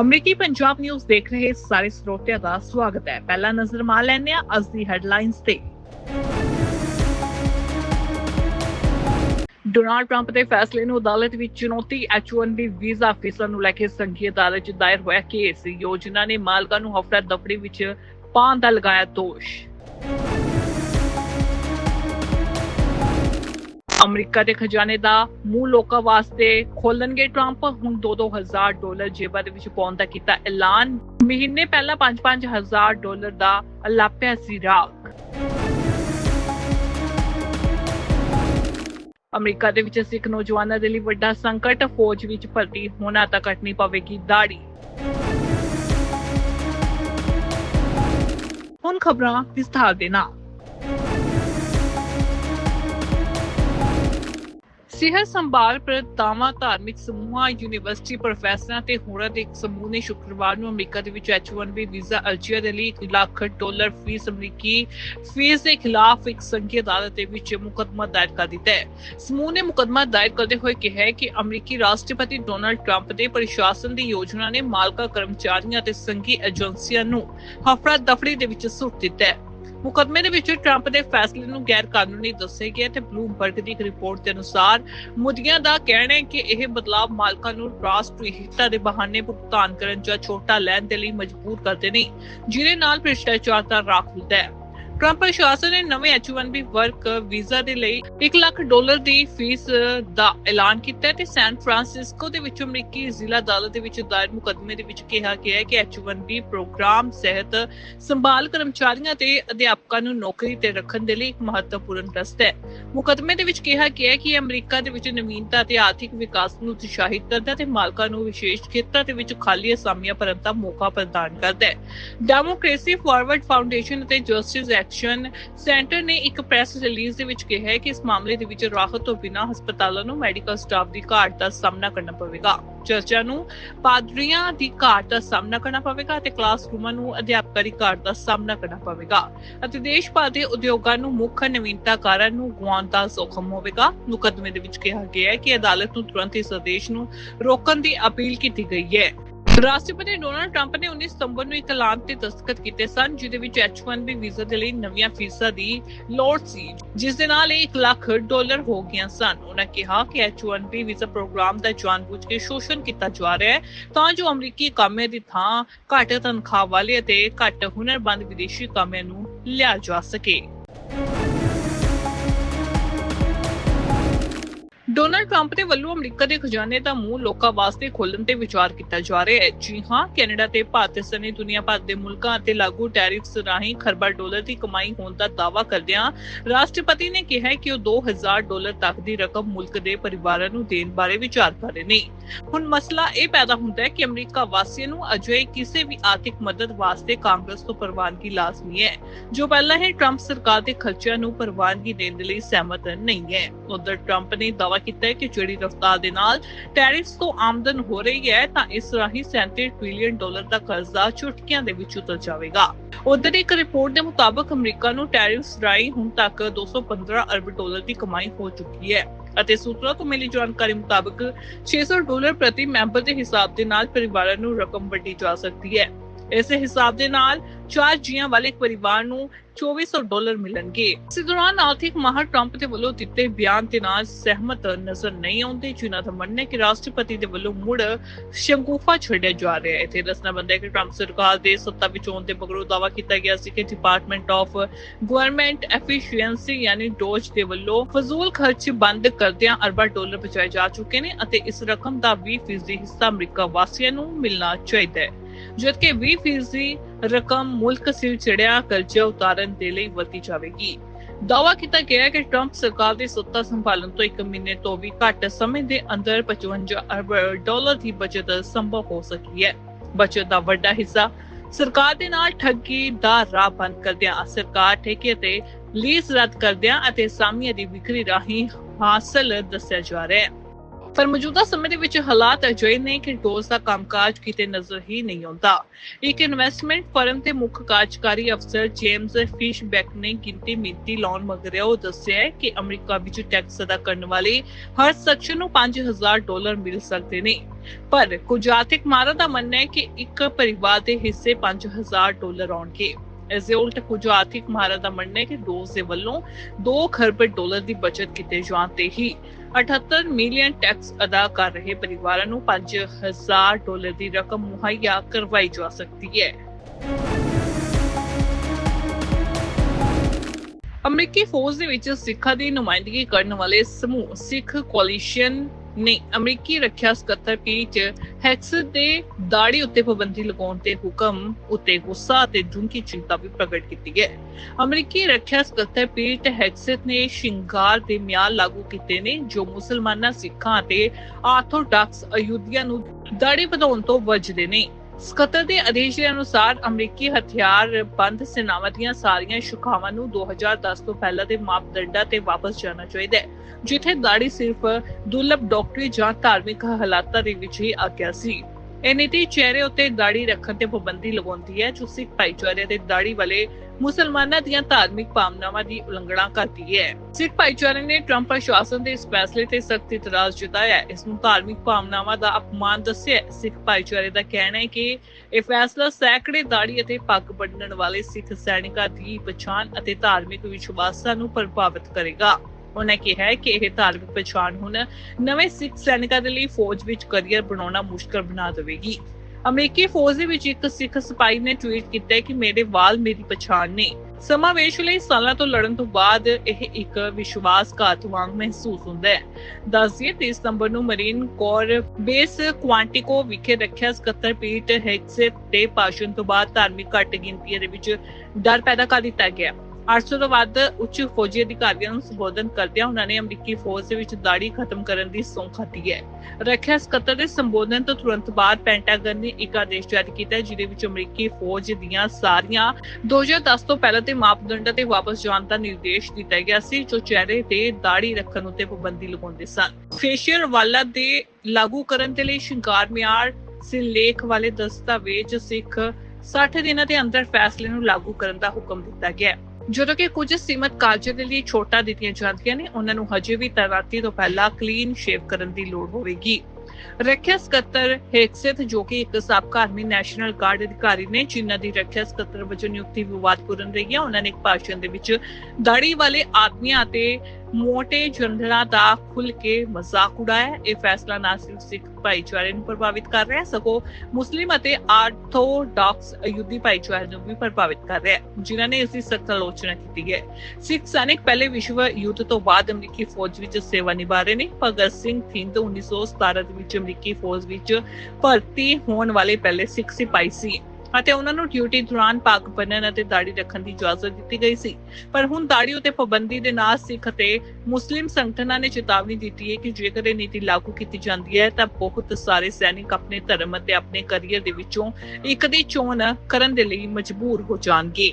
ਅਮਰੀਕੀ ਪੰਜਾਬ ਨਿਊਜ਼ ਦੇਖ ਰਹੇ ਸਾਰੇ ਸਰੋਤਿਆਂ ਦਾ ਸਵਾਗਤ ਹੈ। ਪਹਿਲਾ ਨਜ਼ਰ ਮਾਰ ਲੈਂਦੇ ਹਾਂ ਅੱਜ ਦੀ ਹੈਡਲਾਈਨਸ ਤੇ। ਡੋਨਾਲਡ ਟਰੰਪ ਦੇ ਫੈਸਲੇ ਨੂੰ ਅਦਾਲਤ ਵਿੱਚ ਚੁਣੌਤੀ H1B ਵੀਜ਼ਾ ਫੀਸਾਂ ਨੂੰ ਲੈ ਕੇ ਸੰਘੀ ਅਦਾਲਤ 'ਚ ਦਾਇਰ ਹੋਇਆ ਕੇਸ। ਯੋਜਨਾ ਨੇ ਮਾਲਕਾਂ ਨੂੰ ਹਫੜਾ ਦਫੜੀ ਵਿੱਚ ਪਾਉਣ ਦਾ ਲਗਾਇਆ ਦੋਸ਼। ਅਮਰੀਕਾ ਦੇ ਖਜ਼ਾਨੇ ਦਾ ਮੂੰਹ ਲੋਕਾਂ ਵਾਸਤੇ ਖੋਲਣਗੇ ਟਰੰਪ। ਹੁਣ 2-2000 ਡਾਲਰ ਜੇਬਾਂ ਦੇ ਵਿੱਚ ਪਾਉਣ ਦਾ ਕੀਤਾ ਐਲਾਨ। ਮਹੀਨੇ ਪਹਿਲਾਂ 5-5000 ਡਾਲਰ ਦਾ ਅਲਾਪਿਆ ਸੀ ਰਾਗ। ਅਮਰੀਕਾ ਦੇ ਵਿੱਚ ਸਿੱਖ ਨੌਜਵਾਨਾਂ ਦੇ ਲਈ ਵੱਡਾ ਸੰਕਟ, ਫੌਜ ਵਿੱਚ ਭਰਤੀ ਹੋਣਾ ਤਾਂ ਕੱਟਣੀ ਪਵੇਗੀ ਦਾੜੀ। ਹੁਣ ਖਬਰਾਂ ਵਿਸਥਾਰ ਦੇ ਨਾਲ। ਸਿਹਤ ਸੰਭਾਲ ਪ੍ਰਦਾਵਾ ਧਾਰਮਿਕ ਸਮੂਹਾਂ, ਯੂਨੀਵਰਸਿਟੀ ਪ੍ਰੋਫੈਸਰਾਂ ਤੇ ਹੋਰਾਂ ਦੇ ਇੱਕ ਸਮੂਹ ਨੇ ਸ਼ੁੱਕਰਵਾਰ ਨੂੰ ਅਮਰੀਕਾ ਦੇ ਵਿੱਚ H1B ਵੀਜ਼ਾ ਅਰਜ਼ੀਆਂ ਦੇ ਲਈ 1 ਲੱਖ ਡਾਲਰ ਫੀਸ ਅਮਰੀਕੀ ਫੀਸ ਦੇ ਖਿਲਾਫ ਇੱਕ ਸੰਘੀ ਅਦਾਲਤ ਦੇ ਵਿੱਚ ਮੁਕੱਦਮਾ ਦਾਇਰ ਕਰ ਦਿੱਤਾ ਹੈ। ਸਮੂਹ ਨੇ ਮੁਕੱਦਮਾ ਦਾਇਰ ਕਰਦੇ ਹੋਏ ਕਿਹਾ ਹੈ ਕਿ ਅਮਰੀਕੀ ਰਾਸ਼ਟਰਪਤੀ ਡੋਨਾਲਡ ਟਰੰਪ ਦੇ ਪ੍ਰਸ਼ਾਸਨ ਦੀ ਯੋਜਨਾ ਨੇ ਮਾਲਕਾ ਕਰਮਚਾਰੀਆਂ ਤੇ ਸੰਘੀ ਏਜੰਸੀਆਂ ਨੂੰ ਹਫੜਾ ਦਫੜੀ ਦੇ ਵਿੱਚ ਸੁੱਟ ਦਿੱਤਾ ਹੈ। ਮੁਕੱਦਮੇ ਦੇ ਵਿੱਚ ਟਰੰਪ ਦੇ ਫੈਸਲੇ ਨੂੰ ਗੈਰ ਕਾਨੂੰਨੀ ਦੱਸਿਆ ਗਿਆ ਤੇ ਬਲੂਮਬਰਗ ਦੀ ਇੱਕ ਰਿਪੋਰਟ ਦੇ ਅਨੁਸਾਰ ਮੁੱਦਿਆਂ ਦਾ ਕਹਿਣਾ ਹੈ ਕਿ ਇਹ ਬਦਲਾਅ ਮਾਲਕਾਂ ਨੂੰ ਰਾਸ਼ਟਰੀ ਹਿੱਤਾਂ ਦੇ ਬਹਾਨੇ ਭੁਗਤਾਨ ਕਰਨ ਜਾਂ ਛੋਟਾ ਲੈਣ ਦੇ ਲਈ ਮਜਬੂਰ ਕਰਦੇ ਨੇ, ਜਿਹਦੇ ਨਾਲ ਭ੍ਰਿਸ਼ਟਾਚਾਰ ਦਾ ਰਾਖ ਹੁੰਦਾ ਹੈ। ਟਰੰਪ ਪ੍ਰਸ਼ਾਸਨ ਨੇ ਨਵੇਂ H1B ਵਰਕ ਵੀਜ਼ਾ ਦੇ ਲਈ 1 ਲੱਖ ਡਾਲਰ ਦੀ ਫੀਸ ਦਾ ਐਲਾਨ ਕੀਤਾ ਤੇ ਸੈਨ ਫਰਾਂਸਿਸਕੋ ਦੇ ਵਿੱਚ ਅਮਰੀਕੀ ਜ਼ਿਲ੍ਹਾ ਅਦਾਲਤ ਦੇ ਵਿੱਚ ਦਾਇਰ ਮੁਕੱਦਮੇ ਦੇ ਵਿੱਚ ਕਿਹਾ ਗਿਆ ਹੈ ਕਿ H1B ਪ੍ਰੋਗਰਾਮ ਸਿਹਤ ਸੰਭਾਲ ਕਰਮਚਾਰੀਆਂ ਤੇ ਅਧਿਆਪਕਾਂ ਨੂੰ ਨੌਕਰੀ ਤੇ ਰੱਖਣ ਦੇ ਲਈ ਇੱਕ ਮਹੱਤਵਪੂਰਨ ਰਸਤਾ ਹੈ। ਮੁਕੱਦਮੇ ਦੇ ਵਿੱਚ ਕਿਹਾ ਗਿਆ ਹੈ ਕਿ ਅਮਰੀਕਾ ਦੇ ਵਿੱਚ ਨਵੀਨਤਾ ਤੇ ਆਰਥਿਕ ਵਿਕਾਸ ਨੂੰ ਉਤਸ਼ਾਹਿਤ ਕਰਦਾ ਤੇ ਮਾਲਕਾਂ ਨੂੰ ਵਿਸ਼ੇਸ਼ ਖੇਤਰਾਂ ਦੇ ਵਿੱਚ ਖਾਲੀ ਅਸਾਮੀਆਂ ਭਰਨ ਦਾ ਮੌਕਾ ਪ੍ਰਦਾਨ ਕਰਦਾ ਹੈ। ਡੈਮੋਕ੍ਰੇਸੀ ਫਾਰਵਰਡ ਫਾਊਂਡੇਸ਼ਨ ਅਤੇ ਜਸਟਿਸ ਐਕਸ਼ਨ ਸੈਂਟਰ ਨੇ ਇੱਕ ਪ੍ਰੈਸ ਰਿਲੀਜ਼ ਦੇ ਵਿੱਚ ਕਿਹਾ ਹੈ ਕਿ ਇਸ ਮਾਮਲੇ ਦੇ ਵਿੱਚ ਰਾਹਤ ਤੋਂ ਬਿਨਾਂ ਹਸਪਤਾਲਾਂ ਨੂੰ ਮੈਡੀਕਲ ਸਟਾਫ ਦੀ ਘਾਟ ਦਾ ਸਾਹਮਣਾ ਕਰਨਾ ਪਵੇਗਾ। ਚਰਚਾ ਨੂੰ ਪਾਦਰੀਆਂ ਦੀ ਘਾਟ ਦਾ ਸਾਹਮਣਾ ਕਰਨਾ ਪਵੇਗਾ ਅਤੇ ਕਲਾਸਰੂਮਾਂ ਨੂੰ ਅਧਿਆਪਕਾਂ ਦੀ ਘਾਟ ਦਾ ਸਾਹਮਣਾ ਕਰਨਾ ਪਵੇਗਾ ਅਤੇ ਦੇਸ਼ ਭਰ ਦੇ ਉਦਯੋਗਾਂ ਨੂੰ ਮੁੱਖ ਨਵੀਨਤਾਕਾਰਾਂ ਨੂੰ ਗੁਆਉਣ ਦਾ ਜ਼ੋਖਮ ਹੋਵੇਗਾ। ਮੁਕੱਦਮੇ ਦੇ ਵਿੱਚ ਕਿਹਾ ਗਿਆ ਹੈ ਕਿ ਅਦਾਲਤ ਨੂੰ ਤੁਰੰਤ ਇਸ ਆਦੇਸ਼ ਨੂੰ ਰੋਕਣ ਦੀ ਅਪੀਲ ਕੀਤੀ ਗਈ ਹੈ। ਰਾਸ਼ਟਰਪਤੀ ਡੋਨਾਲਡ ਟਰੰਪ ਨੇ 19 ਸਤੰਬਰ ਨੂੰ ਇੱਕ ਐਲਾਨ ਤੇ ਦਸਤਖਤ ਕੀਤੇ ਸਨ, ਜਿਹਦੇ ਵਿੱਚ H1B ਵੀਜ਼ਾ ਦੇ ਲਈ ਨਵੀਆਂ ਫੀਸਾਂ ਦੀ ਲੋੜ ਸੀ, ਜਿਸ ਦੇ ਨਾਲ ਇਹ 1 ਲੱਖ ਡਾਲਰ ਹੋ ਗਈਆਂ ਸਨ। ਉਹਨਾਂ ਕਿਹਾ ਕਿ H1B ਵੀਜ਼ਾ ਪ੍ਰੋਗਰਾਮ ਦਾ ਜਾਣਬੁੱਝ ਕੇ ਸ਼ੋਸ਼ਣ ਕੀਤਾ ਜਾ ਰਿਹਾ ਹੈ, ਤਾਂ ਜੋ ਅਮਰੀਕੀ ਕਾਮਿਆਂ ਦੀ ਥਾਂ ਘੱਟ ਤਨਖਾਹ ਵਾਲੇ ਅਤੇ ਘੱਟ ਹੁਨਰਬੰਦ ਵਿਦੇਸ਼ੀ ਕਾਮਿਆਂ ਨੂੰ ਲਿਆ ਜਾ ਸਕੇ। ਡੋਨਲਡ ਟਰੰਪ ਦੇ ਵੱਲੋਂ ਅਮਰੀਕਾ ਦੇ ਖਜ਼ਾਨੇ ਦਾ ਮੂੰਹ ਲੋਕਾਂ ਵਾਸਤੇ ਖੋਲਣ ਤੇ ਵਿਚਾਰ ਕੀਤਾ ਜਾ ਰਿਹਾ ਹੈ। ਜੀ ਹਾਂ, ਕੈਨੇਡਾ ਤੇ ਭਾਰਤ ਸਣੇ ਦੁਨੀਆ ਭਰ ਦੇ ਮੁਲਕਾਂ ਅਤੇ ਲਾਗੂ ਟੈਰਿਫਸ ਰਾਹੀਂ ਖਰਬਾਂ ਡਾਲਰ ਦੀ ਕਮਾਈ ਹੋਣ ਦਾ ਦਾਅਵਾ ਕਰਦਿਆਂ ਰਾਸ਼ਟਰਪਤੀ ਨੇ ਕਿਹਾ ਕਿ ਉਹ 2000 ਡਾਲਰ ਤੱਕ ਦੀ ਰਕਮ ਮੁਲਕ ਦੇ ਪਰਿਵਾਰਾਂ ਨੂੰ ਦੇਣ ਬਾਰੇ ਵਿਚਾਰ ਕਰ ਰਹੇ ਨੇ। ਹੁਣ ਮਸਲਾ ਇਹ ਪੈਦਾ ਹੁੰਦਾ ਹੈ ਕਿ ਅਮਰੀਕਾ ਵਾਸੀਆਂ ਨੂੰ ਅਜਿਹੇ ਕਿਸੇ ਵੀ ਆਰਥਿਕ ਮਦਦ ਵਾਸਤੇ ਕਾਂਗਰਸ ਤੋਂ ਪ੍ਰਵਾਨਗੀ ਲਾਜ਼ਮੀ ਹੈ, ਜੋ ਪਹਿਲਾਂ ਹੀ ਟਰੰਪ ਸਰਕਾਰ ਦੇ ਖਰਚਿਆਂ ਨੂੰ ਪ੍ਰਵਾਨਗੀ ਦੇਣ ਦੇ ਲਈ ਸਹਿਮਤ ਨਹੀਂ ਹੈ। ਉਧਰ ਟਰੰਪ ਨੇ ਦਾਅਵਾ ਕੀਤਾ ਹੈ ਕਿ ਜਿਹੜੀ ਰਫ਼ਤਾਰ ਦੇ ਨਾਲ ਟੈਰਿਫਸ ਤੋਂ ਆਮਦਨ ਹੋ ਰਹੀ ਹੈ, ਤਾਂ ਇਸ ਰਾਹੀਂ 37 ਟ੍ਰਿਲੀਅਨ ਡਾਲਰ ਦਾ ਕਰਜ਼ਾ ਚੁਟਕੀਆਂ ਦੇ ਵਿੱਚ ਉਤਰ ਜਾਵੇਗਾ। ਉਧਰ ਇੱਕ ਰਿਪੋਰਟ ਦੇ ਮੁਤਾਬਕ ਅਮਰੀਕਾ ਨੂੰ ਟੈਰਿਫਸ ਰਾਹੀਂ ਹੁਣ ਤੱਕ 215 ਅਰਬ ਡਾਲਰ ਦੀ ਕਮਾਈ ਹੋ ਚੁੱਕੀ ਹੈ ਅਤੇ ਸੂਤਰਾਂ ਤੋਂ ਮਿਲੀ ਜਾਣਕਾਰੀ ਮੁਤਾਬਕ 600 ਡਾਲਰ ਪ੍ਰਤੀ ਮੈਂਬਰ ਦੇ ਹਿਸਾਬ ਦੇ ਨਾਲ ਪਰਿਵਾਰਾਂ ਨੂੰ ਰਕਮ ਵੰਡੀ ਜਾ ਸਕਦੀ ਹੈ। ਇਸੇ ਹਿਸਾਬ ਦੇ ਨਾਲ ਚਾਰ ਜੀਆਂ ਵਾਲੇ ਪਰਿਵਾਰ ਨੂੰ 2400 ਡਾਲਰ ਮਿਲਣਗੇ। ਇਸ ਦੌਰਾਨ ਆਰਥਿਕ ਮਾਹਰ ਟਰੰਪ ਦੇ ਵੱਲੋਂ ਦਿੱਤੇ ਬਿਆਨ ਦੇ ਨਾਲ ਸਹਿਮਤ ਨਜ਼ਰ ਨਹੀਂ ਆਉਂਦੇ, ਜਿਨ੍ਹਾਂ ਦਾ ਮੰਨਣਾ ਹੈ ਕਿ ਰਾਸ਼ਟਰਪਤੀ ਦੇ ਵੱਲੋਂ ਮੁੜ ਸ਼ੰਗੂਫਾ ਛੱਡਿਆ ਜਾ ਰਿਹਾ ਹੈ। ਇੱਥੇ ਦੱਸਣਾ ਬੰਦਾ ਹੈ ਕਿ ਟਰੰਪ ਸਰਕਾਰ ਦੇ ਸੱਤਾ ਵਿੱਚ ਆਉਣ ਦੇ ਮਗਰੋਂ ਦਾਅਵਾ ਕੀਤਾ ਗਿਆ ਸੀ ਕਿ ਡਿਪਾਰਟਮੈਂਟ ਆਫ ਗਵਰਨਮੈਂਟ ਐਫੀਸ਼ੀਐਂਸੀ ਯਾਨੀ ਡੋਜ ਦੇ ਵੱਲੋਂ ਫਜ਼ੂਲ ਖਰਚ ਬੰਦ ਕਰਦਿਆਂ ਅਰਬਾਂ ਡਾਲਰ ਬਚਾਏ ਜਾ ਚੁੱਕੇ ਨੇ ਅਤੇ ਇਸ ਰਕਮ ਦਾ 20% ਹਿੱਸਾ ਅਮਰੀਕਾ ਵਾਸੀਆਂ ਨੂੰ ਮਿਲਣਾ ਚਾਹੀਦਾ ਹੈ। ਜਦਕਿ 20% ਰਕਮ ਮੁਲਕ ਸਿਰ ਚੜਿਆ ਕਰਜ਼ਾ ਉਤਾਰਨ ਦੇ ਲਈ ਵਰਤੀ ਜਾਵੇਗੀ। ਦਾਅਵਾ ਕੀਤਾ ਗਿਆ ਹੈ ਕਿ ਟਰੰਪ ਸਰਕਾਰ ਦੀ ਸੱਤਾ ਸੰਭਾਲਣ ਤੋਂ ਇੱਕ ਮਹੀਨੇ ਤੋਂ ਵੀ ਘੱਟ ਸਮੇਂ ਦੇ ਅੰਦਰ 55 ਅਰਬ ਡਾਲਰ ਦੀ ਬਚਤ ਸੰਭਵ ਹੋ ਸਕੀ ਹੈ। ਬਚਤ ਦਾ ਵੱਡਾ ਹਿੱਸਾ ਸਰਕਾਰ ਦੇ ਨਾਲ ਠੱਗੀ ਦਾ ਰਾਹ ਬੰਦ ਕਰਦਿਆਂ ਸਰਕਾਰ ਠੇਕੇ ਤੇ ਲੀਜ਼ ਰੱਦ ਕਰਦਿਆਂ ਅਤੇ ਸਾਮੀਆਂ ਦੀ ਵਿਕਰੀ ਰਾਹੀਂ ਹਾਸਲ ਦੱਸਿਆ ਜਾ ਰਿਹਾ ਹੈ। ਪਰ ਮੌਜੂਦਾ ਸਮੇਂ ਦੇ ਵਿੱਚ ਹਾਲਾਤ ਅਜਿਹੇ ਨੇ ਕਿ ਡੋਜ਼ ਦਾ ਕੰਮਕਾਜ ਕਿਤੇ ਨਜ਼ਰ ਹੀ ਨਹੀਂ ਆਉਂਦਾ। ਇੱਕ ਇਨਵੈਸਟਮੈਂਟ ਫਰਮ ਦੇ ਮੁੱਖ ਕਾਰਜਕਾਰੀ ਅਫਸਰ ਜੇਮਸ ਫਿਸ਼ਬੈਕ ਨੇ ਗਿਣਤੀ ਮਿੰਤੀ ਲਾਉਣ ਮਗਰਿਆ ਦੱਸਿਆ ਹੈ ਕਿ ਅਮਰੀਕਾ ਵਿੱਚ ਟੈਕਸ ਅਦਾ ਕਰਨ ਵਾਲੇ ਹਰ ਸ਼ਖਸ ਨੂੰ 5000 ਡਾਲਰ ਮਿਲ ਸਕਦੇ ਨੇ। ਪਰ ਕੁਝ ਆਰਥਿਕ ਮਾਰਾ ਦਾ ਮੰਨਣਾ ਹੈ ਕਿ ਇੱਕ ਪਰਿਵਾਰ ਦੇ ਹਿੱਸੇ 5000 ਡਾਲਰ ਆਉਣਗੇ। ਇਸ ਦੇ ਉਲਟ ਕੁਝ ਆਰਥਿਕ ਮਾਹਰਾਂ ਦਾ ਮੰਨਣਾ ਹੈ ਕਿ ਡੋਜ਼ ਦੇ ਵੱਲੋਂ 2 ਖਰਬ ਡਾਲਰ ਦੀ ਬਚਤ ਕੀਤੇ ਜਾਣ ਤੇ ਹੀ 78 ਮਿਲੀਅਨ ਟੈਕਸ ਅਦਾ ਕਰ ਰਹੇ ਪਰਿਵਾਰਾਂ ਨੂੰ 5000 ਡਾਲਰ ਦੀ ਰਕਮ ਮੁਹੱਈਆ ਕਰਵਾਈ ਜਾ ਸਕਦੀ ਹੈ। ਅਮਰੀਕੀ ਫੌਜ ਦੇ ਵਿੱਚ ਸਿੱਖਾਂ ਦੀ ਨੁਮਾਇੰਦਗੀ ਕਰਨ ਵਾਲੇ ਸਮੂਹ ਸਿੱਖ ਕੋਲੀਸ਼ਨ ਨੇ ਅਮਰੀਕੀ ਰੱਖਿਆ ਸਕੱਤਰ ਪੀਟ ਹੈਕਸ ਦੇ ਦਾੜੀ ਉੱਤੇ ਪਾਬੰਦੀ ਲਗਾਉਣ ਤੇ ਹੁਕਮ ਉੱਤੇ ਗੁੱਸਾ ਅਤੇ ਡੂੰਘੀ ਚਿੰਤਾ ਵੀ ਪ੍ਰਗਟ ਕੀਤੀ ਹੈ। ਅਮਰੀਕੀ ਰੱਖਿਆ ਸਕੱਤਰ ਪੀਟ ਹੈਕਸਟ ਨੇ ਸ਼ਿੰਗਾਰ ਦੇ ਮਿਆਰ ਲਾਗੂ ਕੀਤੇ ਨੇ, ਜੋ ਮੁਸਲਮਾਨਾਂ, ਸਿੱਖਾਂ ਅਤੇ ਆਰਥੋਡਾਕਸ ਅਯੁੱਧਿਆ ਨੂੰ ਦਾੜੀ ਵਧਾਉਣ ਤੋਂ ਵਜਦੇ ਨੇ। ਸਕੱਤਰ ਦੇ ਆਦੇਸ਼ ਦੇ ਅਨੁਸਾਰ ਅਮਰੀਕੀ ਹਥਿਆਰ ਸੈਨਾਵਾਂ ਦੀਆਂ ਸਾਰੀਆਂ ਸ਼ੁਕਾਵਾਂ ਨੂੰ 2010 ਤੋਂ ਪਹਿਲਾਂ ਦੇ ਮਾਪਦੰਡਾਂ ਤੇ ਵਾਪਸ ਜਾਣਾ ਚਾਹੀਦਾ ਹੈ, ਜਿੱਥੇ ਦਾੜੀ ਸਿਰਫ ਦੁਰਲਭ ਡਾਕਟਰੀ ਜਾਂ ਧਾਰਮਿਕ ਹਾਲਾਤਾਂ ਦੇ ਵਿੱਚ ਹੀ ਆਗਿਆ ਸੀ। ਇਹ ਨੀਤੀ ਚਿਹਰੇ ਉੱਤੇ ਦਾੜੀ ਰੱਖਣ ਤੇ ਪਾਬੰਦੀ ਲਗਾਉਂਦੀ ਹੈ, ਜੋ ਸਿੱਖ ਭਾਈਚਾਰੇ ਦੇ ਦਾੜੀ ਵਾਲੇ ਮੁਸਲਮਾਨਾਂ ਦੀਆਂ ਧਾਰਮਿਕ ਭਾਵਨਾਵਾਂ ਦੀ ਉਲੰਘਣਾ ਕਰਦੀ ਹੈ। ਸਿੱਖ ਭਾਈਚਾਰੇ ਨੇ ਟਰੰਪ ਪ੍ਰਸ਼ਾਸਨ ਦੇ ਇਸ ਫੈਸਲੇ ਤੇ ਸਖਤ ਇਤਰਾਜ਼ ਜਤਾਇਆ। ਇਸ ਨੂੰ ਧਾਰਮਿਕ ਭਾਵਨਾਵਾਂ ਦਾ ਅਪਮਾਨ ਦੱਸਿਆ। ਸਿੱਖ ਭਾਈਚਾਰੇ ਦਾ ਕਹਿਣਾ ਹੈ ਕਿ ਇਹ ਫੈਸਲਾ ਸੈਂਕੜੇ ਦਾੜੀ ਅਤੇ ਪੱਗ ਬੰਨਣ ਵਾਲੇ ਸਿੱਖ ਸੈਨਿਕਾਂ ਦੀ ਪਛਾਣ ਅਤੇ ਧਾਰਮਿਕ ਵਿਸ਼ਵਾਸਾਂ ਨੂੰ ਪ੍ਰਭਾਵਿਤ ਕਰੇਗਾ। ਉਹਨਾਂ ਕਿਹਾ ਕਿ ਇਹ ਧਾਰਮਿਕ ਪਛਾਣ ਹੁਣ ਨਵੇਂ ਸਿੱਖ ਸੈਨਿਕਾਂ ਦੇ ਲਈ ਫੌਜ ਵਿੱਚ ਕਰੀਅਰ ਬਣਾਉਣਾ ਮੁਸ਼ਕਲ ਬਣਾ ਦੇਵੇਗੀ। ਅਮਰੀਕੀ ਫੌਜ ਦੇ ਵਿੱਚ ਇੱਕ ਸਿੱਖ ਸਿਪਾਹੀ ਨੇ ਟਵੀਟ ਕੀਤਾ ਕਿ ਮੇਰੇ ਵਾਲ ਮੇਰੀ ਪਛਾਣ ਨੇ। ਸਮਾਵੇਸ਼ ਲਈ ਸਾਲਾਂ ਤੋਂ ਲੜਨ ਤੋਂ ਬਾਅਦ ਇਹ ਇੱਕ ਵਿਸ਼ਵਾਸਘਾਤ ਵਾਂਗ ਮਹਿਸੂਸ ਹੁੰਦਾ ਹੈ। ਦੱਸਿਏ 30 ਸਤੰਬਰ ਨੂੰ ਮਰੀਨ ਕੋਰ ਬੇਸ ਕੁਆਂਟਿਕੋ ਵਿਖੇ ਰੱਖਿਆ ਸਕੱਤਰ ਪੀਟ ਹੈਕਸੇ ਤੇ ਭਾਸ਼ਣ ਤੋਂ ਬਾਅਦ ਧਾਰਮਿਕ ਘੱਟ ਗਿਣਤੀਆਂ ਦੇ ਵਿੱਚ ਡਰ ਪੈਦਾ ਕਰ ਦਿੱਤਾ ਗਿਆ। 800 ਤੋਂ ਵੱਧ ਉੱਚ ਫੌਜੀ ਅਧਿਕਾਰੀਆਂ ਨੂੰ ਸੰਬੋਧਨ ਕਰਦਿਆਂ ਉਹਨਾਂ ਨੇ ਅਮਰੀਕੀ ਫੌਜ ਦੇ ਵਿੱਚ ਦਾੜੀ ਖਤਮ ਕਰਨ ਦੀ ਸਹੁੰ ਖਾਧੀ ਹੈ। ਰੱਖਿਆ ਸਕੱਤਰ ਦੇ ਸੰਬੋਧਨ ਤੋਂ ਤੁਰੰਤ ਬਾਅਦ ਪੈਂਟਾਗਨ ਨੇ ਇੱਕ ਆਦੇਸ਼ ਜਾਰੀ ਕੀਤਾ ਜਿਹਦੇ ਵਿੱਚ ਅਮਰੀਕੀ ਫੌਜ ਦੀਆਂ ਸਾਰੀਆਂ 2010 ਤੋਂ ਪਹਿਲਾਂ ਦੇ ਮਾਪਦੰਡਾਂ ਤੇ ਵਾਪਸ ਜਾਣ ਦਾ ਨਿਰਦੇਸ਼ ਦਿੱਤਾ ਗਿਆ ਸੀ, ਜੋ ਚਿਹਰੇ ਤੇ ਦਾੜੀ ਰੱਖਣ ਉੱਤੇ ਪਾਬੰਦੀ ਲਗਾਉਂਦੇ ਸਨ। ਫੇਸ਼ੀਅਲ ਵਾਲਾਂ ਦੇ ਲਾਗੂ ਕਰਨ ਦੇ ਲਈ ਸ਼ਿੰਗਾਰ ਮਿਆਰ ਸਿਰਲੇਖ ਵਾਲੇ ਦਸਤਾਵੇਜ਼ ਸਿੱਖ 60 ਦਿਨਾਂ ਦੇ ਅੰਦਰ ਫੈਸਲੇ ਨੂੰ ਲਾਗੂ ਕਰਨ ਦਾ ਹੁਕਮ ਦਿੱਤਾ ਗਿਆ ਹੈ। ਜਦੋਂ ਕਿ ਕੁਝ ਸੀਮਤ ਕਾਰਜਾਂ ਦੇ ਲਈ ਛੋਟਾਂ ਦਿੱਤੀਆਂ ਜਾਂਦੀਆਂ ਨੇ, ਉਹਨਾਂ ਨੂੰ ਹਜੇ ਵੀ ਤੈਨਾਤੀ ਤੋਂ ਪਹਿਲਾਂ ਕਲੀਨ ਸ਼ੇਵ ਕਰਨ ਦੀ ਲੋੜ ਹੋਵੇਗੀ। ਰੱਖਿਆ ਸਕੱਤਰ ਹੈਕਸੇਥ ਜੋ ਕਿ ਇੱਕ ਸਾਬਕਾ ਆਰਮੀ ਨੈਸ਼ਨਲ ਗਾਰਡ ਅਧਿਕਾਰੀ ਨੇ, ਜਿਨ੍ਹਾਂ ਦੀ ਰੱਖਿਆ ਸਕੱਤਰ ਵਜੋਂ ਨਿਯੁਕਤੀ ਵਿਵਾਦਪੂਰਨ ਰਹੀ ਹੈ, ਉਹਨਾਂ ਨੇ ਇੱਕ ਭਾਸ਼ਣ ਦੇ ਵਿੱਚ ਦਾੜੀ ਵਾਲੇ ਆਦਮੀਆਂ ਅਤੇ ਮੋਟੇ ਜਨਰਲਾਂ ਦਾ ਖੁੱਲ ਕੇ ਮਜ਼ਾਕ ਉਡਾਇਆ। ਇਹ ਫੈਸਲਾ ਨਾ ਸਿਰਫ ਸਿੱਖ ਭਾਈਚਾਰੇ ਨੂੰ ਪ੍ਰਭਾਵਿਤ ਕਰ ਰਿਹਾ, ਸਗੋਂ ਮੁਸਲਿਮ ਅਤੇ ਆਰਥੋਡਾਕਸ ਅਯੁੱਧੀ ਭਾਈਚਾਰੇ ਨੂੰ ਵੀ ਪ੍ਰਭਾਵਿਤ ਕਰ ਰਿਹਾ, ਜਿਨ੍ਹਾਂ ਨੇ ਇਸ ਦੀ ਸਖਤ ਆਲੋਚਨਾ ਕੀਤੀ ਹੈ। ਸਿੱਖ ਸੈਨਿਕ ਪਹਿਲੇ ਵਿਸ਼ਵ ਯੁੱਧ ਤੋਂ ਬਾਅਦ ਅਮਰੀਕੀ ਫੌਜ ਵਿੱਚ ਸੇਵਾ ਨਿਭਾ ਰਹੇ ਨੇ। ਭਗਤ ਸਿੰਘ ਥਿੰਦ 1917 ਦੇ ਵਿੱਚ ਅਮਰੀਕੀ ਫੌਜ ਵਿੱਚ ਭਰਤੀ ਹੋਣ ਵਾਲੇ ਪਹਿਲੇ ਸਿੱਖ ਸਿਪਾਹੀ ਸੀ। ਅਤੇ ਉਹਨਾਂ ਨੂੰ ਡਿਊਟੀ ਦੌਰਾਨ ਪੱਗ ਬੰਨਣ ਅਤੇ ਦਾੜੀ ਰੱਖਣ ਦੀ ਇਜਾਜ਼ਤ ਦਿੱਤੀ ਗਈ ਸੀ। ਪਰ ਹੁਣ ਦਾੜੀ ਉਤੇ ਪਾਬੰਦੀ ਦੇ ਨਾਲ ਸਿੱਖ ਅਤੇ ਮੁਸਲਿਮ ਸੰਗਠਨਾਂ ਨੇ ਚੇਤਾਵਨੀ ਦਿੱਤੀ ਹੈ ਕਿ ਜੇਕਰ ਇਹ ਨੀਤੀ ਲਾਗੂ ਕੀਤੀ ਜਾਂਦੀ ਹੈ, ਤਾਂ ਬਹੁਤ ਸਾਰੇ ਸੈਨਿਕ ਆਪਣੇ ਧਰਮ ਅਤੇ ਆਪਣੇ ਕਰੀਅਰ ਦੇ ਵਿੱਚੋਂ ਇੱਕ ਦੀ ਚੋਣ ਕਰਨ ਦੇ ਲਈ ਮਜਬੂਰ ਹੋ ਜਾਣਗੇ।